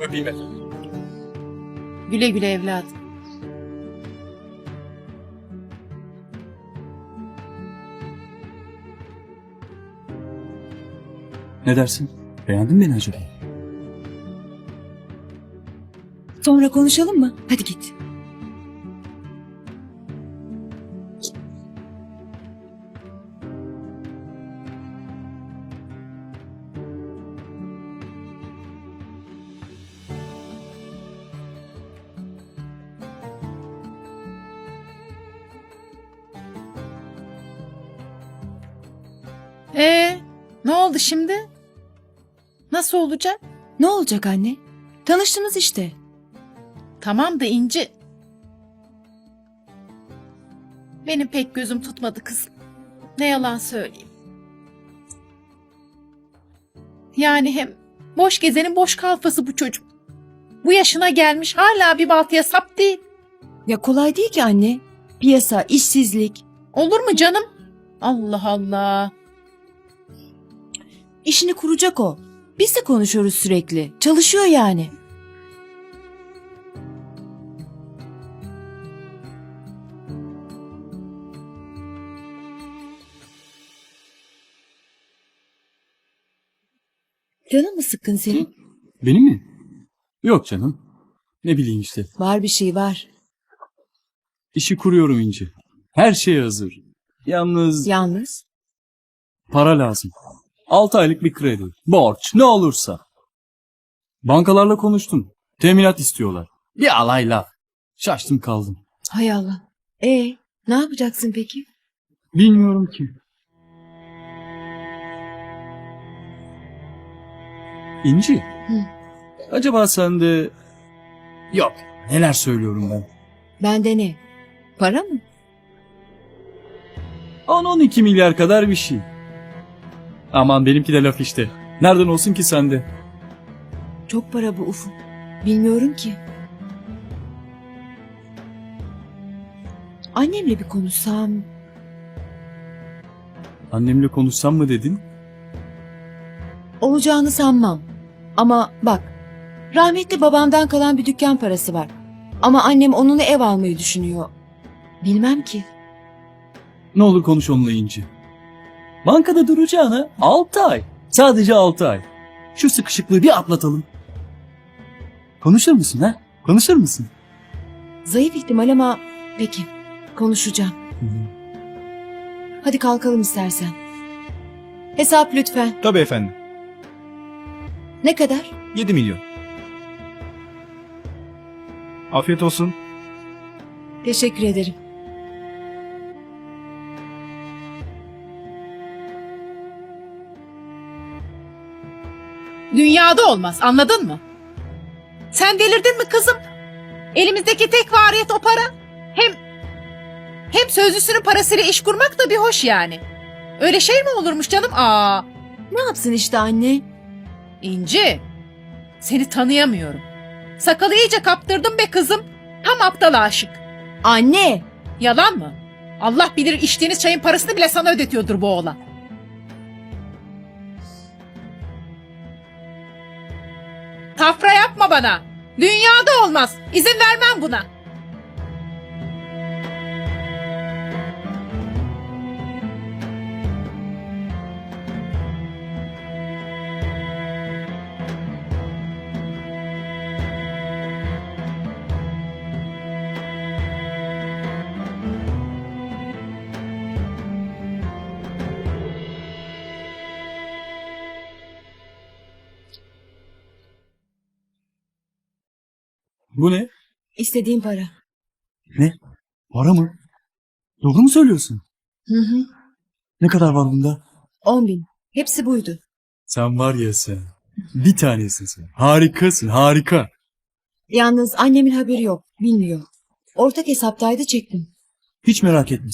Öpeyim efendim. Güle güle evladım. Ne dersin? Beğendin mi beni acaba? Sonra konuşalım mı? Hadi git. Ne oldu şimdi? Nasıl olacak? Ne olacak anne? Tanıştınız işte. Tamam da İnci. Benim pek gözüm tutmadı kızım. Ne yalan söyleyeyim. Yani hem boş gezenin boş kalfası bu çocuk. Bu yaşına gelmiş hala bir baltaya sap değil. Ya kolay değil ki anne. Piyasa, işsizlik. Olur mu canım? Allah Allah. İşini kuracak o. Biz de konuşuyoruz sürekli. Çalışıyor yani. Canın mı sıkkın senin? Benim mi? Yok canım. Ne bileyim işte. Var bir şey var. İşi kuruyorum İnci. Her şey hazır. Yalnız Yalnız. para lazım. 6 aylık bir kredi. Borç ne olursa. Bankalarla konuştum. Teminat istiyorlar. Bir alay laf. Şaştım kaldım. Hay Allah. E ne yapacaksın peki? Bilmiyorum ki. İnci. Hı. Acaba sen de... Yok. Neler söylüyorum ben. Bende ne? Para mı? 10-12 milyar kadar bir şey. Aman benimki de laf işte. Nereden olsun ki sende? Çok para bu Ufuk. Bilmiyorum ki. Annemle bir konuşsam. Annemle konuşsam mı dedin? Olacağını sanmam. Ama bak. Rahmetli babamdan kalan bir dükkan parası var. Ama annem onunla ev almayı düşünüyor. Bilmem ki. Ne olur konuş onunla İnci. Bankada duracağına 6 ay. Sadece 6 ay. Şu sıkışıklığı bir atlatalım. Konuşur musun ha? Konuşur musun? Zayıf ihtimal ama peki. Konuşacağım. Hadi kalkalım istersen. Hesap lütfen. Tabii efendim. Ne kadar? 7 milyon. Afiyet olsun. Teşekkür ederim. Dünyada olmaz anladın mı? Sen delirdin mi kızım? Elimizdeki tek variyet o para. Hem hem sözlüsünün parasıyla iş kurmak da bir hoş yani. Öyle şey mi olurmuş canım? Aa, Ne yapsın işte anne? İnci. Seni tanıyamıyorum. Sakalı iyice kaptırdım be kızım. Tam aptal aşık. Anne! Yalan mı? Allah bilir içtiğiniz çayın parasını bile sana ödetiyordur bu oğlan. Tafra yapma bana. Dünyada olmaz. İzin vermem buna. Bu ne? İstediğim para. Ne? Para mı? Doğru mu söylüyorsun? Hı hı. Ne kadar var bunda? On bin. Hepsi buydu. Sen var ya sen. Bir tanesin sen. Harikasın harika. Yalnız annemin haberi yok. Bilmiyor. Ortak hesaptaydı çektim. Hiç merak etme.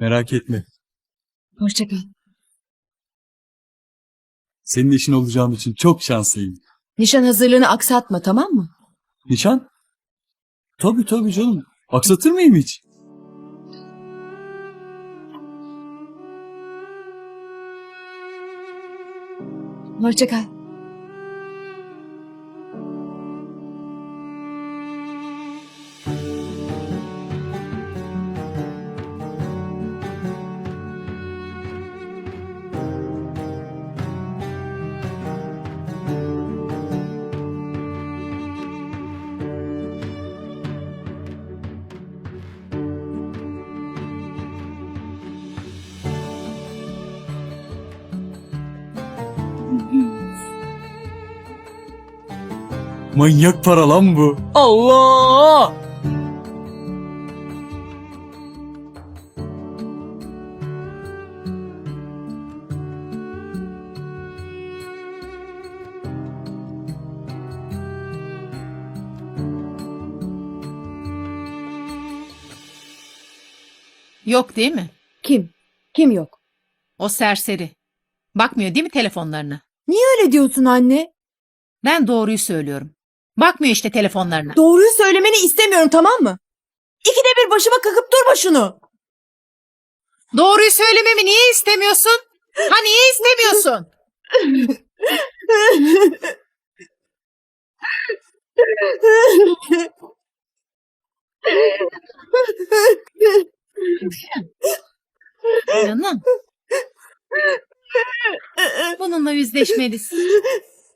Merak etme. Hoşça kal. Senin eşin olacağım için çok şanslıyım. Nişan hazırlığını aksatma tamam mı? Nişan? Tabii tabii canım. Aksatır mıyım hiç? Hoşça kal. Manyak para lan bu. Allah! Yok değil mi? Kim? Kim yok? O serseri. Bakmıyor değil mi telefonlarına? Niye öyle diyorsun anne? Ben doğruyu söylüyorum. Bakmıyor işte telefonlarına. Doğruyu söylemeni istemiyorum tamam mı? İkide bir başıma kakıp durma şunu. Doğruyu söylememi niye istemiyorsun? Ha niye istemiyorsun? Canım. Bununla yüzleşmelisin.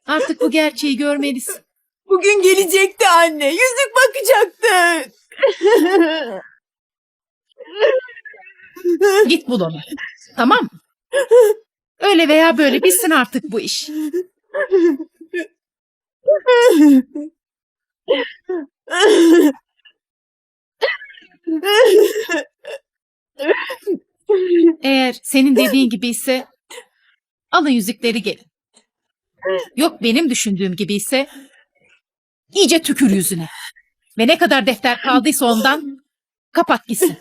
Artık bu gerçeği görmelisin. Bugün gelecekti anne. Yüzük bakacaktı. Git bul onu. Tamam? Öyle veya böyle bitsin artık bu iş. Eğer senin dediğin gibi ise alın yüzükleri gelin. Yok benim düşündüğüm gibi ise iyice tükür yüzüne. Ve ne kadar defter kaldıysa ondan kapat gitsin.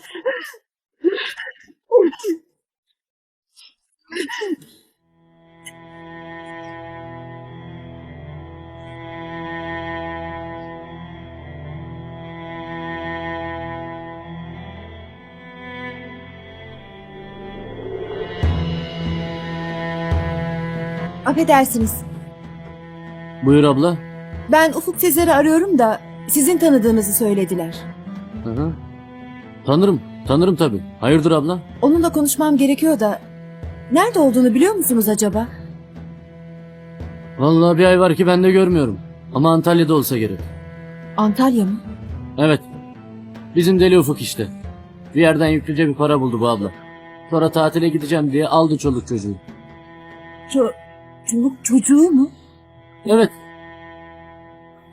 Affedersiniz. Buyur abla. Ben Ufuk Sezer'i arıyorum da sizin tanıdığınızı söylediler. Hı hı. Tanırım. Tanırım tabii. Hayırdır abla? Onunla konuşmam gerekiyor da nerede olduğunu biliyor musunuz acaba? Vallahi bir ay var ki ben de görmüyorum. Ama Antalya'da olsa gerek. Antalya mı? Evet. Bizim deli ufuk işte. Bir yerden yüklüce bir para buldu bu abla. Sonra tatile gideceğim diye aldı çoluk çocuğu. Ço çoluk çocuğu mu? Evet.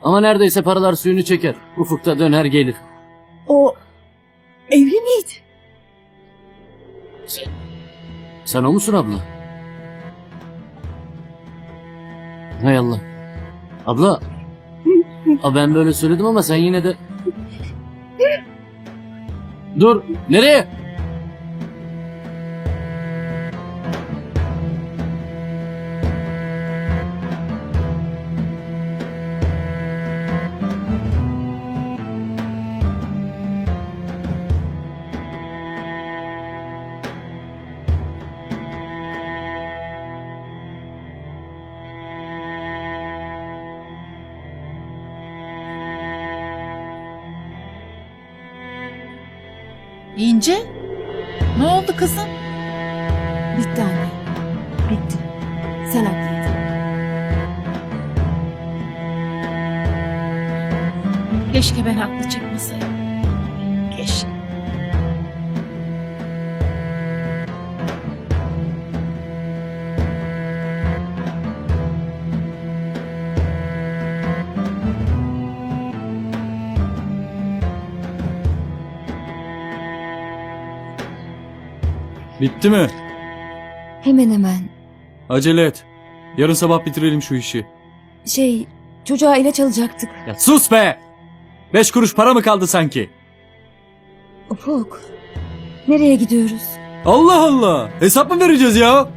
Ama neredeyse paralar suyunu çeker. Ufukta döner gelir. O evli miydi? Sen o musun abla? Hay Allah. Abla. A ben böyle söyledim ama sen yine de... Dur. Nereye? İnce? Ne oldu kızım? Bitti anne. Bitti. Sen haklıydın. Keşke ben haklı çıkmasaydım. Bitti mi? Hemen hemen. Acele et. Yarın sabah bitirelim şu işi. Şey Çocuğa ilaç alacaktık. Ya sus be! Beş kuruş para mı kaldı sanki? Ufuk. Nereye gidiyoruz? Allah Allah! Hesap mı vereceğiz ya?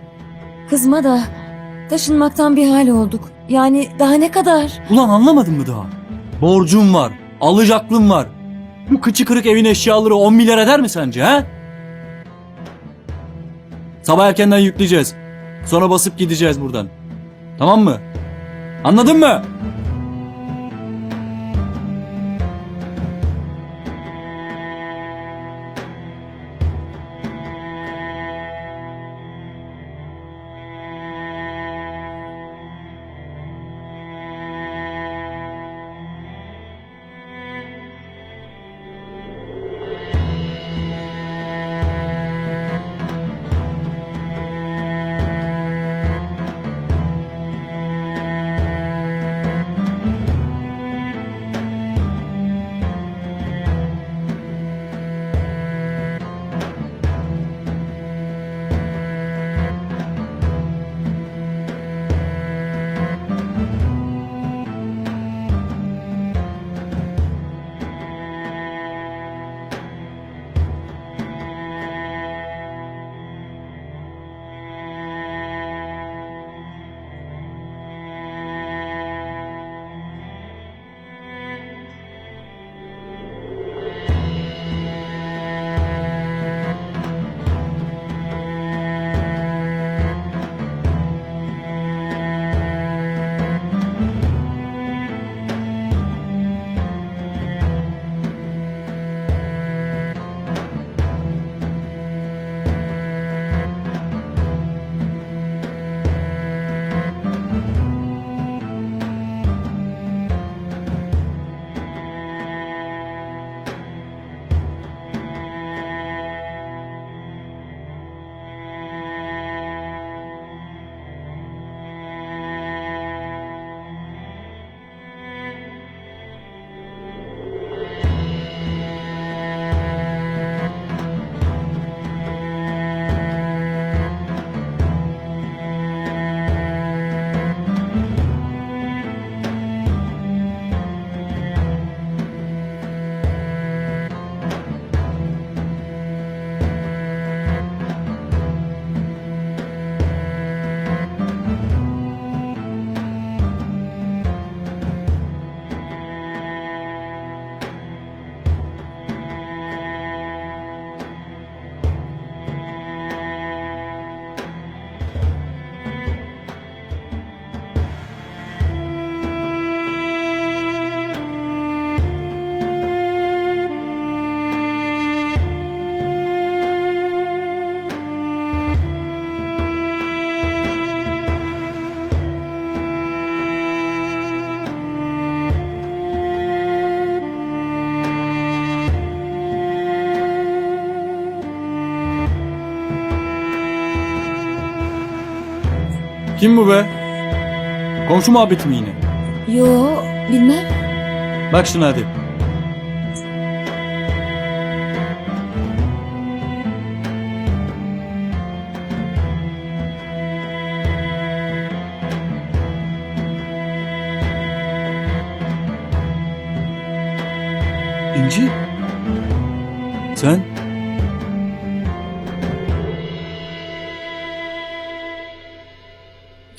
Kızma da taşınmaktan bir hal olduk. Yani daha ne kadar? Ulan anlamadın mı daha? Borcum var, alacaklım var. Bu kıçı kırık evin eşyaları 10 milyar eder mi sence ha? Sabah erkenden yükleyeceğiz. Sonra basıp gideceğiz buradan. Tamam mı? Anladın mı? Kim bu be? Komşu muhabbeti mi yine? Yo bilmem. Bak şuna hadi.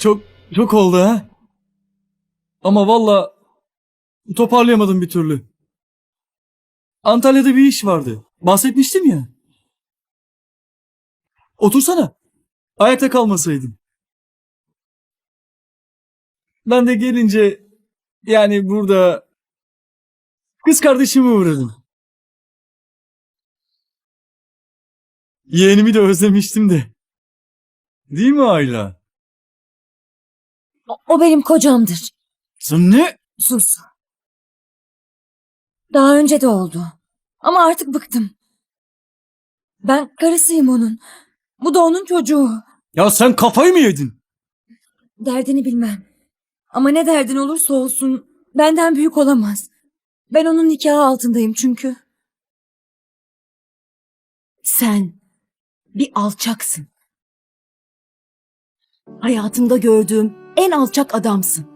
Çok, çok oldu ha? Ama valla toparlayamadım bir türlü. Antalya'da bir iş vardı. Bahsetmiştim ya. Otursana. Ayakta kalmasaydın. Ben de gelince yani burada kız kardeşimi uğradım. Yeğenimi de özlemiştim de. Değil mi Ayla? O, benim kocamdır. Sen ne? Sus. Daha önce de oldu. Ama artık bıktım. Ben karısıyım onun. Bu da onun çocuğu. Ya sen kafayı mı yedin? Derdini bilmem. Ama ne derdin olursa olsun benden büyük olamaz. Ben onun nikahı altındayım çünkü. Sen bir alçaksın. Hayatımda gördüğüm en alçak adamsın.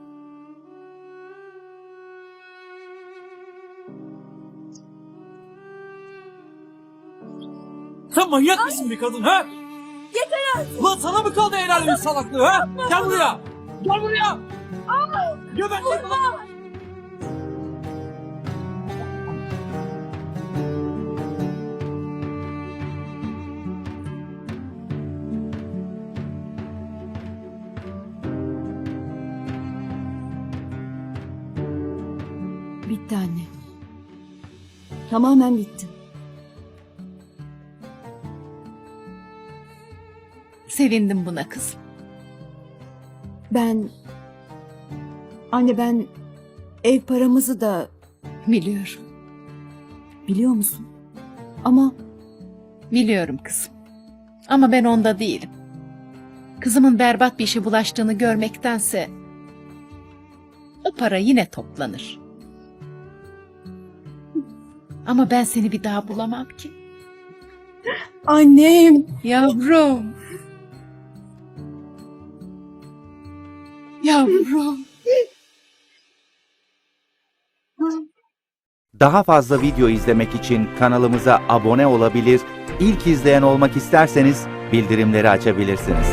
Sen manyak mısın bir kadın ha? Yeter artık. Ulan sana mı kaldı el salaklığı ha? Gel buraya. Gel buraya. Göbekli Vurma. Bitti anne. Tamamen bitti. Sevindim buna kızım. Ben... Anne ben ev paramızı da Biliyorum. biliyor musun? Ama Biliyorum kızım. Ama ben onda değilim. Kızımın berbat bir işe bulaştığını görmektense o para yine toplanır. Ama ben seni bir daha bulamam ki. annem Yavrum. Yavrum. Daha fazla video izlemek için kanalımıza abone olabilir, ilk izleyen olmak isterseniz bildirimleri açabilirsiniz.